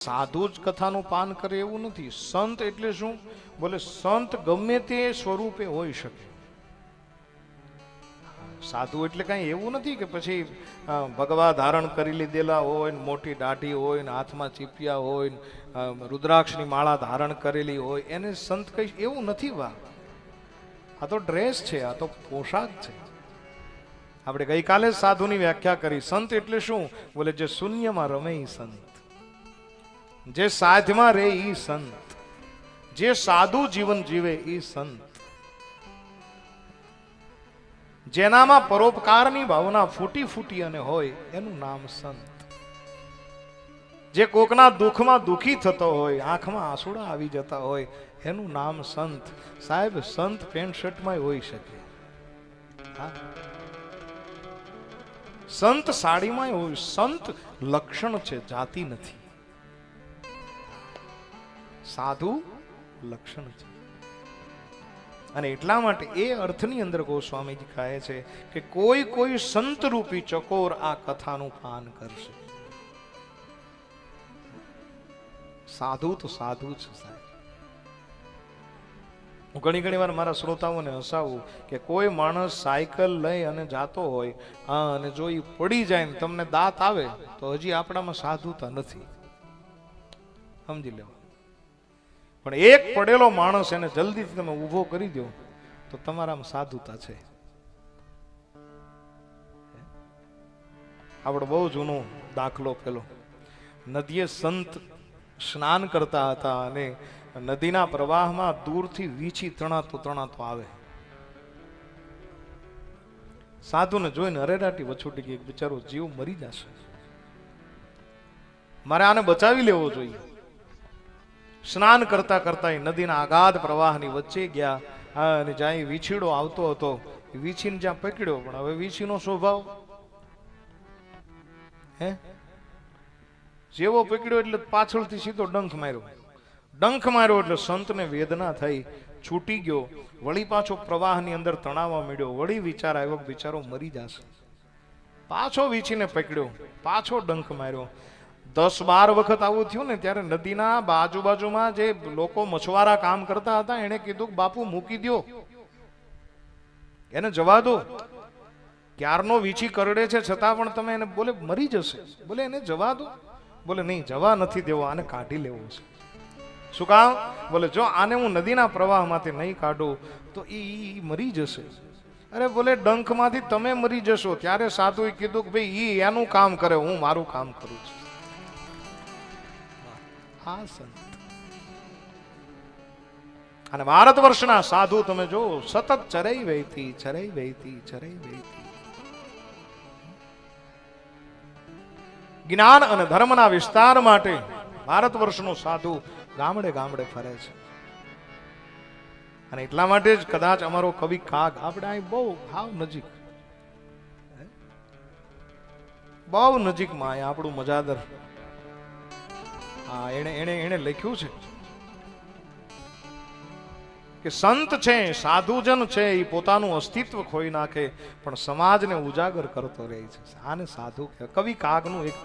સાધુ જ કથાનું પાન કરે એવું નથી. સંત એટલે શું? બોલે સંત ગમે તે સ્વરૂપે હોઈ શકે. સાધુ એટલે કાંઈ એવું નથી કે પછી ભગવા ધારણ કરી લીધેલા હોય ને મોટી દાઢી હોય ને હાથમાં ચીપિયા હોય ને રુદ્રાક્ષની માળા ધારણ કરેલી હોય, એને સંત કઈ એવું નથી વા. આ તો ડ્રેસ છે, આ તો પોશાક છે. આપણે ગઈકાલે સાધુની વ્યાખ્યા કરી. સંત એટલે શું? બોલે જે શૂન્યમાં રમે સંત. જે સાધમાં રહે ઈ સંત. જે સાદું જીવન જીવે ઈ સંત. જેનામાં પરોપકારની ભાવના ફૂટી ફૂટી અને હોય, એનું નામ સંત. જે કોકના દુઃખમાં દુઃખી થતો હોય, આંખમાં આંસુડા આવી જતા હોય, એનું નામ સંત. સાહેબ, સંત પેન્ટ શર્ટમાં હોઈ શકે. સંત સાડીમાં હોય, સંત લક્ષણ છે, જાતિ નથી. સાધુ લક્ષણ છે. અને એટલા માટે એ અર્થની અંદર ગોસ્વામીજી કહે છે કે કોઈ કોઈ સંત રૂપી ચકોર આ કથાનું પાન કરશે. સાધુ તો સાધુ છે સાહેબ. હું ઘણી ઘણી વાર મારા શ્રોતાઓને હસાવું કે કોઈ માણસ સાયકલ લઈ અને જાતો હોય, હા, અને જો એ પડી જાય ને તમને દાંત આવે, તો હજી આપણામાં સાધુતા નથી. સમજી લેવા પણ એક પડેલો માણસ એને જલ્દીથી તમે ઊભો કરી દો, તો તમારામાં સાધુતા છે. આપણો બહુ જૂનો દાખલો પેલો. નદીએ સંત સ્નાન કરતા હતા અને નદીના પ્રવાહમાં દૂરથી વીછી તણાતો તણાતો આવે. સાધુને જોઈને અરેરાટી વછોટી ગઈ બિચારો જીવ મરી જશે. મારે આને બચાવી લેવો જોઈએ. સ્નાન કરતા કરતા એ નદીના અગાધ પ્રવાહની વચ્ચે ગયા. અને જ્યાં એ વીછીડો આવતો હતો વીછીને જ્યાં પકડ્યો, પણ હવે વીછીનો સ્વભાવ? હે? જેવો પકડ્યો એટલે પાછળથી સીધો ડંખ માર્યો. ડંખ માર્યો એટલે સંતને વેદના થઈ, છૂટી ગયો. વળી પાછો પ્રવાહની અંદર તણાવવા મળ્યો વળી વિચાર આવ્યો વિચારો મરી જશે. પાછો વીછીને પકડ્યો. પાછો ડંખ માર્યો. દસ બાર વખત આવું થયું ને ત્યારે નદીના બાજુ બાજુમાં જે લોકો મછવારા કામ કરતા હતા એને કીધું બાપુ મૂકી દ્યો. એને જવા દો. ક્યારનો વીછી કરડે છે છતાં પણ તમે એને બોલે, મરી જશે. બોલે, એને જવા દો. બોલે, નહીં, જવા નથી દેવો, આને કાઢી લેવો છે. શું કામ? બોલે, જો આને હું નદીના પ્રવાહમાંથી નહીં કાઢું, તો એ મરી જશે. અરે, બોલે, ડંખમાંથી તમે મરી જશો. ત્યારે સાધુએ કીધું કે, ભાઈ એ એનું કામ કરે, હું મારું કામ કરું છું. આ સંત. અને ભારત વર્ષના સાધુ તમે જો સતત ચરઈ વહેતી ચરઈ વહેતી ચરઈ વહેતી. જ્ઞાન અને ધર્મના વિસ્તાર માટે ભારત વર્ષનો સાધુ ગામડે ગામડે ફરે છે. અને એટલા માટે જ કદાચ અમારો કવિ કાગ આપણે અહીં બહુ ભાવ નજીક. બહુ નજીકમાં અહીંયા આપણું મજાદર હા એને એને એને લખ્યું છે કે સંત છે, સાધુજન છે એ પોતાનું અસ્તિત્વ ખોઈ નાખે, પણ સમાજને ઉજાગર કરતો રહે છે આને સાધુ. કવિ કાગનું એક